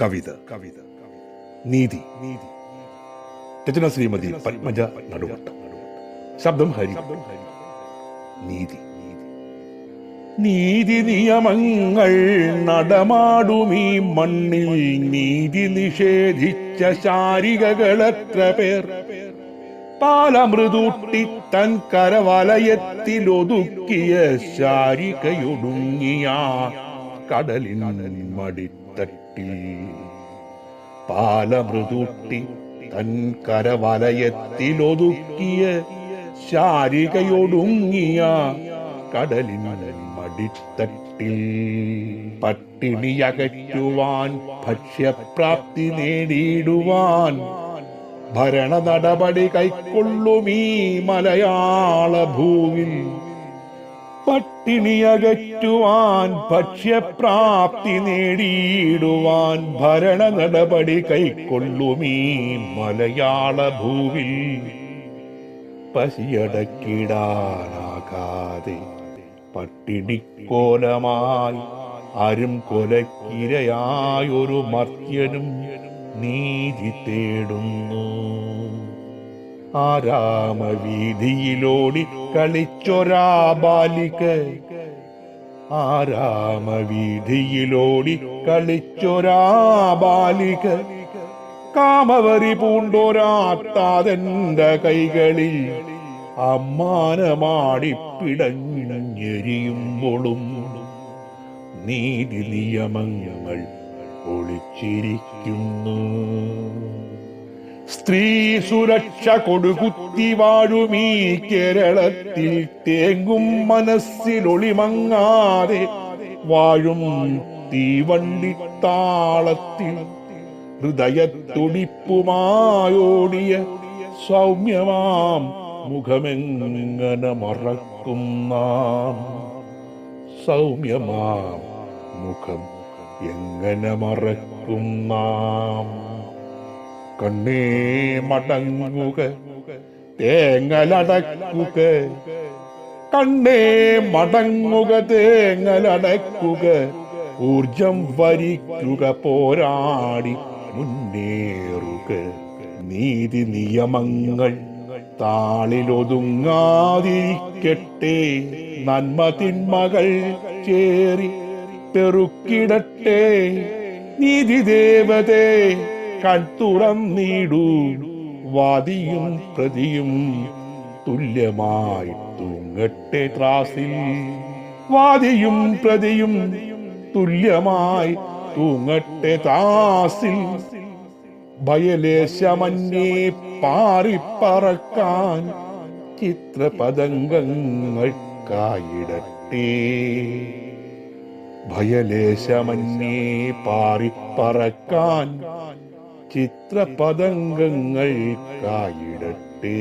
കവിത. കവിത നീതി നീതി രചന ശ്രീമതി പത്മജ നടുവട്ടം. ശബ്ദം ഹരി. നീതി. നീതി നിയമങ്ങൾ നടമാടുമീ മണ്ണിൽ. നീതി നിഷേധിച്ച ശാരികകളെത്ര പേർ. പാലമൃദൂട്ടി തൻ കരവലയത്തിലൊതുക്കിയ ശാരികയൊടുങ്ങിയ കടലിൻ മടിത്തട്ടിൽ പാലമൃതൂട്ടി തൻ കരവലയത്തിലൊതുക്കിയ ശാരികയൊടുങ്ങിയ കടലിൻ മടിത്തട്ടിൽ പട്ടിണിയകറ്റുവാൻ ഭക്ഷ്യപ്രാപ്തി നേടിയിടുവാൻ ഭരണ നടപടി കൈക്കൊള്ളുമീ മലയാള ഭൂവിൽ പട്ടിണിയകറ്റുവാൻ ഭക്ഷ്യപ്രാപ്തി നേടിയിടുവാൻ ഭരണ നടപടി കൈക്കൊള്ളുമീ മലയാള ഭൂവിൽ പശിയടക്കിടാനാകാതെ പട്ടിണിക്കോലമായി ആരും കൊലക്കിരയായൊരു മർത്യനും നീതി തേടുന്നു. ആരാമവീതിയിലോടി കളിച്ചൊരാ ബാലിക. ആരാമവീതിയിലോടി കളിച്ചൊരാ ബാലിക. കാമവരി പൂണ്ടൊരാത്താതെന്റെ കൈകളിൽ അമ്മാനമാടി പിടഞ്ഞെരിയുമ്പോളും നീതി നിയമങ്ങൾ ഒളിച്ചിരിക്കുന്നു. സ്ത്രീ സുരക്ഷ കൊടുകുത്തി വാഴുമീ കേരളത്തിൽ. തേങ്ങും മനസ്സിലൊളിമങ്ങാതെ വാഴും തീവണ്ടിത്താളത്തിൽ. ഹൃദയത്തുടിപ്പുമായോടിയ സൗമ്യമാം മുഖമെങ്ങനെ മറക്കും നാം? സൗമ്യമാം മുഖം എങ്ങനെ മറക്കും നാം? കണ്ണേ മടങ്ങുക തേങ്ങലടക്കുക. കണ്ണേ മടങ്ങുക തേങ്ങലടക്കുക. ഊർജം വരിക്കുക പോരാടി മുന്നേറുക. നീതി നിയമങ്ങൾ താളിലൊതുങ്ങാതിരിക്കട്ടെ. നന്മ തിന്മകൾ ചേറി പെറുക്കിടട്ടെ. നീതി ദേവതേ കൺതുറന്നിടൂ വാദിയും പ്രതിയും തുല്യമായി തൂങ്ങട്ടെ ത്രാസിൽ. വാദിയും പ്രതിയും തുല്യമായി തൂങ്ങട്ടെ ത്രാസിൽ. ഭയലേശമന്യേ പാറിപ്പറക്കാൻ ചിത്രപതംഗങ്ങൾക്കായിടട്ടെ ഭയലേശമന്യേ പാറിപ്പറക്കാൻ ചിത്രപതംഗങ്ങൾക്കായിടട്ടെ